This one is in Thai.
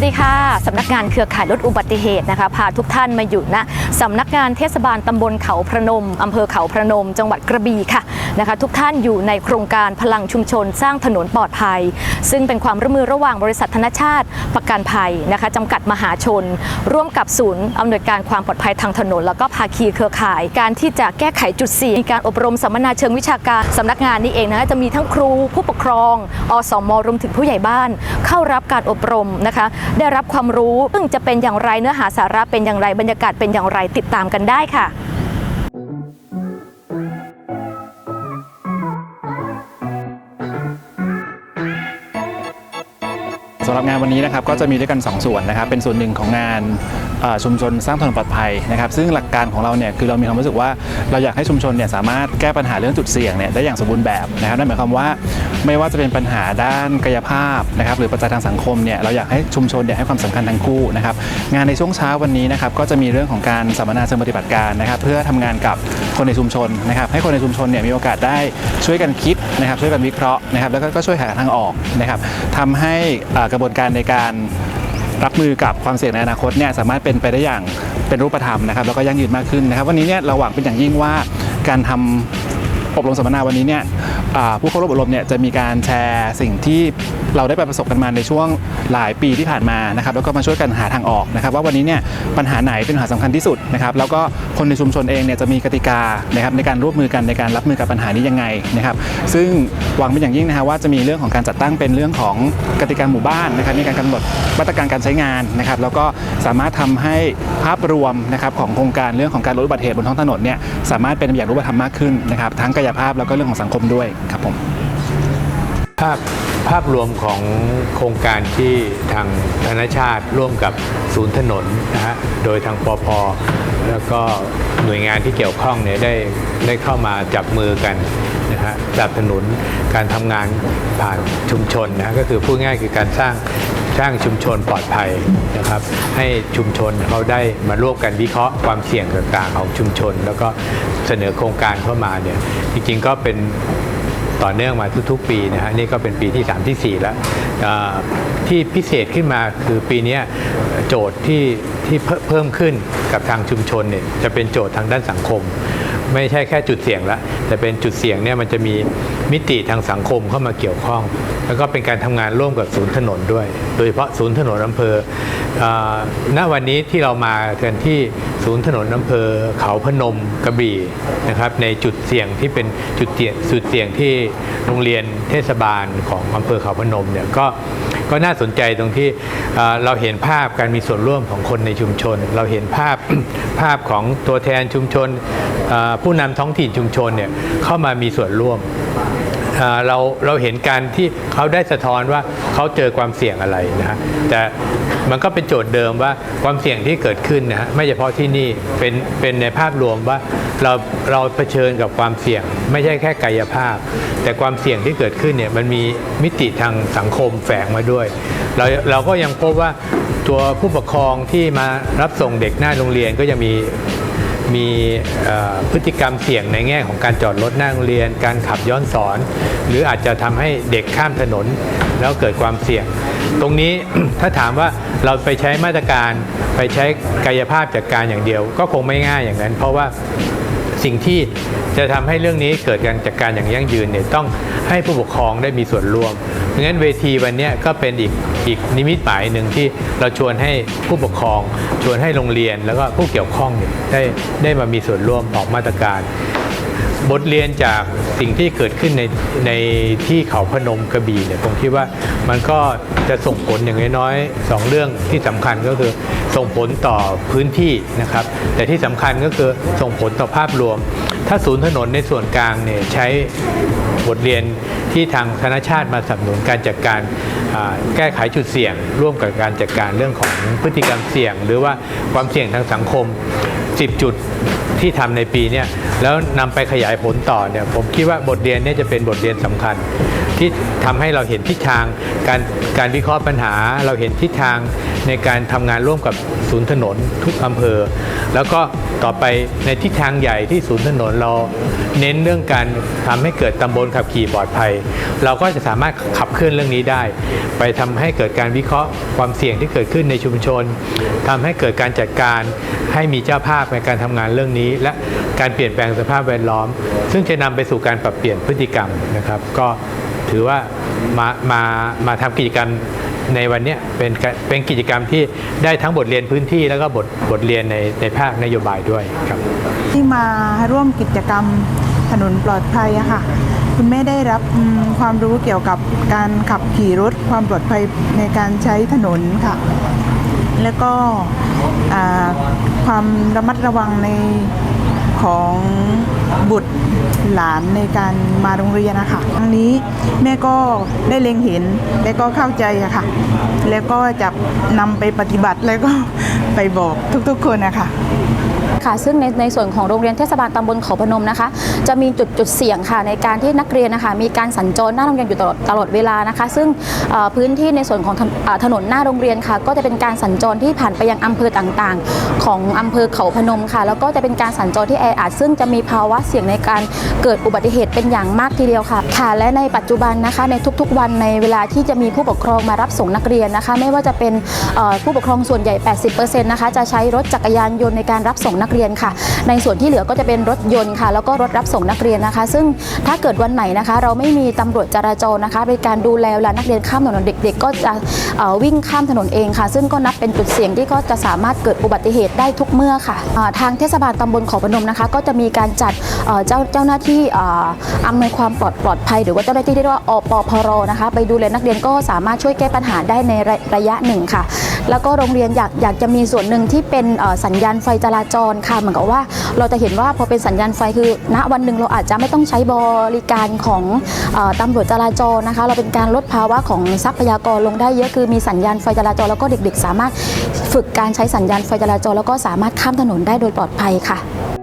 วัสดีค่ะสำนักงานเครือข่ายลดอุบัติเหตุนะคะพาทุกท่านมาอยู่ณสำนักงานเทศบาลตำบลเขาพระนมอำเภอเขาพระนม จังหวัดกระบี่ค่ะนะคะ ทุกท่านอยู่ในโครงการพลังชุมชนสร้างถนนปลอดภัย ซึ่งเป็นความร่วมมือระหว่างบริษัทธนชาติประกันภัยนะคะจำกัดมหาชน ร่วมกับศูนย์อำนวยการความปลอดภัยทางถนน แล้วก็ภาคีเครือข่าย การที่จะแก้ไขจุดเสี่ยงมีการอบรมสัมมนาเชิงวิชาการสำนักงานนี้เองนะคะจะมีทั้งครูผู้ปกครองอสมรวมถึงผู้ใหญ่บ้าน เข้ารับการอบรมนะคะได้รับความรู้ซึ่งจะเป็นอย่างไรเนื้อหาสาระเป็นอย่างไรบรรยากาศเป็นอย่างไรติดตามกันได้ค่ะสำหรับงานวันนี้นะครับก็จะมีด้วยกัน 2 ส่วนนะครับเป็นส่วนหนึ่งของงาน ชุมชนสร้างถนนปลอดภัยนะครับซึ่งหลักการของเราเนี่ยคือเรามีความรู้สึกว่าเราอยากให้ชุมชนเนี่ยสามารถแก้ปัญหาเรื่องจุดเสี่ยงเนี่ยได้อย่างสมบูรณ์แบบนะครับนั่นหมายความว่าไม่ว่าจะเป็นปัญหาด้านกายภาพนะครับหรือปัจจัยทางสังคมเนี่ยเราอยากให้ชุมชนเนี่ยให้ความสำคัญทั้งคู่นะครับงานในช่วงเช้าวันนี้นะครับก็จะมีเรื่องของการสัมมนาเชิงปฏิบัติการนะครับเพื่อทำงานกับคนในชุมชนนะครับให้คนในชุมชนเนี่ยมีโอกาสได้ช่วยกันคิดนะครับช่วยกันวิเคราะห์นะครับแล้วก็ช่วยหาทางออกนะครับทำให้กระบวนการในการ รับมือกับความเสี่ยงในอนาคตเนี่ยสามารถเป็นไปได้อย่างเป็นรูปธรรมนะครับแล้วก็ยั่งยืนมากขึ้นนะครับ วันนี้เนี่ยเราหวังเป็นอย่างยิ่งว่าการทำ อบรมสัมมนาวันนี้เนี่ยผู้เข้าร่วมอบรมเนี่ยจะมีการแชร์สิ่งที่เราได้ไปประสบกันมาในช่วงหลายปีที่ผ่านมานะครับแล้วก็มาช่วยกันหาทางออกนะครับ ว่าวันนี้เนี่ยปัญหาไหนเป็นปัญหาสำคัญที่สุดนะครับแล้วก็คนในชุมชนเองเนี่ยจะมีกติกานะครับในการร่วมมือกันในการรับมือกับปัญหานี้ยังไงนะครับ ซึ่งหวังเป็นอย่างยิ่งนะฮะว่าจะมีเรื่องของการจัดตั้งเป็นเรื่องของกติกาหมู่บ้านนะครับมีการกำหนดมาตรการการใช้งานนะครับ แล้วก็สามารถทำให้ภาพรวมนะครับของโครงการเรื่องของการลดอุบัติเหตุบนท้องถนนเนี่ยสามารถเป็นอย่างรูปธรรมมากขึ้นนะครับทั้งกายภาพแล้วก็เรื่องของสังคมด้วยครับผมภาพภาพรวมของโครงการที่ทางธนชาติร่วมกับศูนย์ถนนนะฮะโดยทางปอพแล้วก็หน่วยงานที่เกี่ยวข้องเนี่ยได้ได้เข้ามาจับมือกันนะฮะสนับสนุนการทำงานผ่านชุมชนนะฮะก็คือพูดง่ายคือการสร้าง สร้างชุมชนปลอดภัยนะครับให้ชุมชนเขาได้มาร่วมกันวิเคราะห์ความเสี่ยงต่างๆ ของชุมชน แล้วก็เสนอโครงการเข้ามาเนี่ยจริงๆก็เป็นต่อเนื่องมาทุกๆ ปีนะฮะนี่ก็เป็นปีที่ 3 ที่ 4 แล้วที่พิเศษขึ้นมาคือปีนี้โจทย์ที่ที่เพิ่มขึ้นกับทางชุมชนเนี่ยจะเป็นโจทย์ทางด้านสังคม ไม่ใช่แค่จุดเสี่ยงละแต่เป็นจุดเสี่ยงเนี่ยมันจะมีมิติทางสังคมเข้ามาเกี่ยวข้อง แล้วก็เป็นการทำงานร่วมกับศูนย์ถนนด้วย โดยเฉพาะศูนย์ถนนอำเภอณวันนี้ที่เรามากันที่ศูนย์ถนนอำเภอเขาพนมกระบี่นะครับในจุดเสี่ยงที่เป็นจุดเสี่ยงจุดเสี่ยงที่โรงเรียนเทศบาลของอำเภอเขาพนมเนี่ยก็ ก็น่าสนใจตรงที่เราเห็นภาพการมีส่วนร่วมของคนในชุมชน เราเห็นภาพภาพของตัวแทนชุมชน ผู้นำท้องถิ่นชุมชนเนี่ยเข้ามามีส่วนร่วม เราเราเห็นการที่เขาได้สะท้อนว่าเขาเจอความเสี่ยงอะไรนะฮะแต่มันก็เป็นโจทย์เดิมว่าความเสี่ยงที่เกิดขึ้นนะฮะไม่เฉพาะที่นี่เป็นเป็นในภาพรวมว่าเราเราเผชิญกับความเสี่ยง ไม่ใช่แค่กายภาพ แต่ความเสี่ยงที่เกิดขึ้นเนี่ยมันมีมิติทางสังคมแฝงมาด้วย เราเราก็ยังพบว่าตัวผู้ปกครองที่มารับส่งเด็กหน้าโรงเรียนก็ยังมี มีพฤติกรรมเสี่ยงในแง่ของการจอดรถหน้าโรงเรียน การขับย้อนสอน หรืออาจจะทำให้เด็กข้ามถนนแล้วเกิดความเสี่ยง ตรงนี้ถ้าถามว่าเราไปใช้มาตรการไปใช้กายภาพจัดการอย่างเดียว ก็คงไม่ง่ายอย่างนั้น เพราะว่า สิ่งที่จะทำให้เรื่องนี้เกิดการจัดการอย่างยั่งยืนเนี่ยต้องให้ผู้ปกครองได้มีส่วนร่วมเพราะงั้นเวทีวันนี้ก็เป็นอีกอีกนิมิตหมายหนึ่งที่เราชวนให้ผู้ปกครอง ชวนให้โรงเรียนแล้วก็ผู้เกี่ยวข้องเนี่ยได้ได้มามีส่วนร่วมออกมาตรการ บทเรียนจากสิ่งที่เกิดขึ้นในในที่เขาพนมกระบี่เนี่ยผมคิดว่ามันก็จะส่งผลอย่างน้อยๆสองเรื่องที่สำคัญก็คือส่งผลต่อพื้นที่นะครับ แต่ที่สำคัญก็คือส่งผลต่อภาพรวม ถ้าศูนย์ถนนในส่วนกลางเนี่ยใช้บทเรียนที่ทางธนชาติมาสนับสนุนการจัดการแก้ไขจุดเสี่ยง ร่วมกับการจัดการเรื่องของพฤติกรรมเสี่ยง หรือว่าความเสี่ยงทางสังคม 10 จุด ที่ทำในปีนี้แล้วนำไปขยายผลต่อเนี่ยผมคิดว่าบทเรียนนี้จะเป็นบทเรียนสำคัญ ที่ทำให้เราเห็นทิศทางการการวิเคราะห์ปัญหา เราเห็นทิศทาง ในการทำงานร่วมกับศูนย์ถนนทุกอำเภอ แล้วก็ต่อไปในทิศทางใหญ่ที่ศูนย์ถนนเราเน้นเรื่องการทำให้เกิดตำบลขับขี่ปลอดภัย เราก็จะสามารถขับเคลื่อนเรื่องนี้ได้ ไปทำให้เกิดการวิเคราะห์ความเสี่ยงที่เกิดขึ้นในชุมชนทำให้เกิดการจัดการให้มีเจ้าภาพในการทำงานเรื่องนี้ และการเปลี่ยนแปลงสภาพแวดล้อม ซึ่งจะนำไปสู่การปรับเปลี่ยนพฤติกรรมนะครับ ก็ถือว่ามามามาทำกิจกรรม ในวันนี้เป็นเป็นกิจกรรมที่ได้ทั้งบทเรียนพื้นที่แล้วก็บทบทเรียนในในภาคนโยบายด้วยครับ ที่มาร่วมกิจกรรมถนนปลอดภัยอะค่ะคุณแม่ได้รับความรู้เกี่ยวกับการขับขี่รถความปลอดภัยในการใช้ถนนค่ะ แล้วก็ความระมัดระวังใน ของบุตรหลานในการมาโรงเรียนนะคะครั้งนี้แม่ก็ได้เล็งเห็นและก็เข้าใจอะค่ะ แล้วก็จะนำไปปฏิบัติแล้วก็ไปบอกทุกๆคนนะคะ ค่ะ ซึ่งในในส่วนของโรงเรียนเทศบาลตำบลเขาพนมนะคะ จะมีจุดจุดเสี่ยงค่ะ ในการที่นักเรียนนะคะมีการสัญจรหน้าโรงเรียนอยู่ตลอดตลอดเวลานะคะ ซึ่งพื้นที่ในส่วนของถนอ่าถนนหน้าโรงเรียนค่ะ ก็จะเป็นการสัญจรที่ผ่านไปยังอำเภอต่างๆ ของอำเภอเขาพนมค่ะ แล้วก็จะเป็นการสัญจรที่แออัดซึ่งจะมีภาวะเสี่ยงในการเกิดอุบัติเหตุเป็นอย่างมากทีเดียวค่ะค่ะ และในปัจจุบันนะคะ ในทุกๆ วันในเวลาที่จะมีผู้ปกครองมารับส่งนักเรียนนะคะ ไม่ว่าจะเป็นผู้ปกครองส่วนใหญ่ 80%นะคะจะใช้รถจักรยานยนต์ในการรับส่งนักเรียนค่ะ ในส่วนที่เหลือก็จะเป็นรถยนต์ค่ะ แล้วก็รถรับส่งนักเรียนนะคะ ซึ่งถ้าเกิดวันไหนนะคะ เราไม่มีตำรวจจราจรนะคะในการดูแลเวลานักเรียนข้ามถนนเด็ก ๆ ก็จะวิ่งข้ามถนนเองค่ะ ซึ่งก็นับเป็นจุดเสี่ยงที่ก็จะสามารถเกิดอุบัติเหตุได้ทุกเมื่อค่ะทางเทศบาลตำบลเขาพนมนะคะ ก็จะมีการจัดเจ้าเจ้าหน้าที่อำนวยความปลอดปลอดภัย หรือว่าเจ้าหน้าที่ที่เรียกว่าอปพรนะคะ ไปดูแลนักเรียนก็สามารถช่วยแก้ปัญหาได้ในระยะหนึ่งค่ะ แล้วก็โรงเรียนอยากอยากจะมีส่วนหนึ่งที่เป็นสัญญาณไฟจราจรค่ะเหมือนกับว่าเราจะเห็นว่าพอเป็นสัญญาณไฟคือ ณวันหนึ่งเราอาจจะไม่ต้องใช้บริการของอตำรวจจราจรนะคะ เราเป็นการลดภาวะของทรัพยากรลงได้เยอะคือมีสัญญาณไฟจราจรแล้วก็เด็ก ๆ สามารถฝึกการใช้สัญญาณไฟจราจรแล้วก็สามารถข้ามถนนได้โดยปลอดภัยค่ะ